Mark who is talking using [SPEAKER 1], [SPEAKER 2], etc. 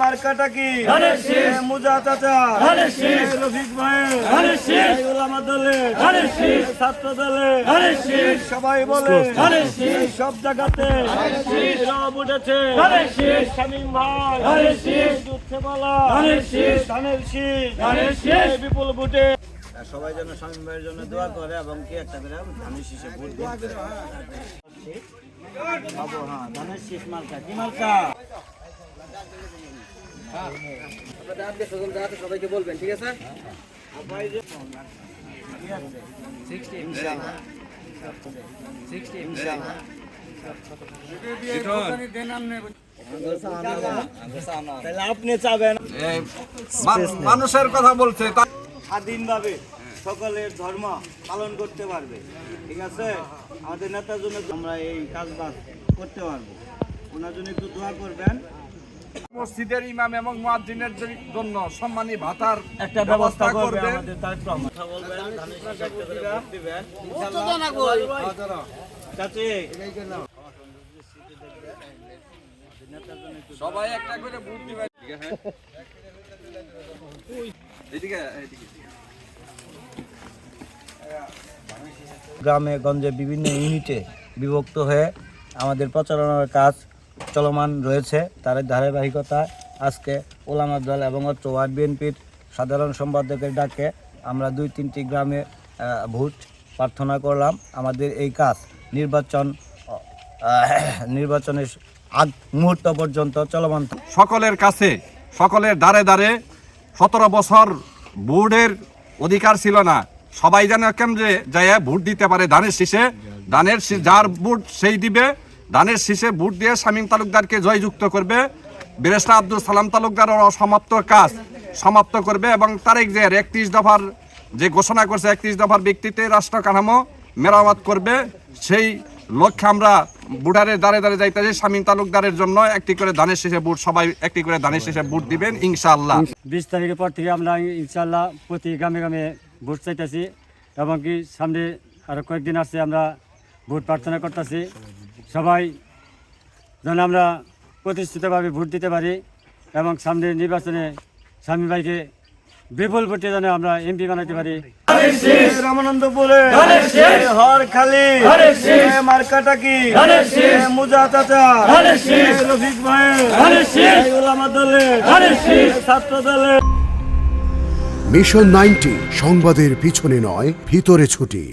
[SPEAKER 1] মার্কাটা কি মুজা চাচা রফিক ভাই ওলামা দলে। ছাত্র দলে। সবাই বলে। সব জায়গাতে রব উঠেছে। শামীম ভাই বলা
[SPEAKER 2] ধানের শীষ।
[SPEAKER 1] বিপুল ভোটে সবাই যেন শামীম ভাইয়ের জন্য দোয়া করে এবং কি একটা করে ধানের শীষে ভোট হ্যাঁ ধানের শীষ মার্কা কি
[SPEAKER 3] সবাইকে বলবেন ঠিক আছে
[SPEAKER 4] মানুষের কথা বলছে
[SPEAKER 1] স্বাধীনভাবে সকলের ধর্ম পালন করতে পারবে। ঠিক আছে? আমাদের নেতার জন্য আমরা এই কাজ করতে পারব। ওনার জন্য একটু দোয়া করবেন।
[SPEAKER 4] মসজিদের ইমাম এবং মুয়াজ্জিনের জন্য সম্মানী ভাতার
[SPEAKER 1] একটা ব্যবস্থা করবে একটা করে ভোট দিবেন
[SPEAKER 4] সবাই একটা করে ভোট এদিকে।
[SPEAKER 1] গ্রামে গঞ্জে বিভিন্ন ইউনিটে বিভক্ত হয়ে আমাদের প্রচারণার কাজ চলমান রয়েছে। তার ধারাবাহিকতায় আজকে ওলামা দল এবং অত্র ওয়ার্ড বিএনপির সাধারণ সম্পাদকের ডাকে আমরা দুই তিনটি গ্রামে ভোট প্রার্থনা করলাম। আমাদের এই কাজ নির্বাচন নির্বাচনের আগ মুহূর্ত পর্যন্ত চলমান
[SPEAKER 4] সকলের কাছে, সকলের দ্বারে দ্বারে সতেরো বছর ভোটের অধিকার ছিল না। সবাই যেন কেমনে যায় ভোট দিতে পারে ধানের শীষে। ধানের যার ভোট সেই দিবে ধানের শীষে ভোট দিয়ে শামীম তালুকদারকে জয়যুক্ত করবে। বেরেস্তা আব্দুল সালাম তালুকদার অসমাপ্ত কাজ সমাপ্ত করবে এবং তারেক যে একত্রিশ দফার যে ঘোষণা করছে, একত্রিশ দফার ব্যক্তিতে রাষ্ট্র কাঠামো মেরামত করবে। সেই লক্ষ্যে আমরা বুটারের দ্বারে দ্বারে যাইতেছি শামীম তালুকদারের জন্য। একটি করে ধানের শেষে বুট, সবাই একটি করে ধানের শেষে বুট দিবেন, ইনশাআল্লাহ।
[SPEAKER 5] বিশ তারিখের পর থেকে আমরা ইনশাল্লাহ প্রতি গ্রামে গ্রামে ভোট চাইতেছি এবং কি সামনে আরও কয়েকদিন আসছে আমরা ভোট প্রার্থনা করতেছি। সবাই যেন আমরা প্রতিষ্ঠিতভাবে ভোট দিতে পারি এবং সামনে নির্বাচনে স্বামী ভাইকে বিপুল ভোটে যেন আমরা এমপি বানাতে পারি।
[SPEAKER 1] রামানন্দপুরে। হর খালি। মার্কাটা কি মুজা চাচা রফিক ভাই ওলামা দলে ছাত্র দলে
[SPEAKER 6] মিশন নাইনটি সংবাদের পিছনে নয় ভিতরে ছুটি।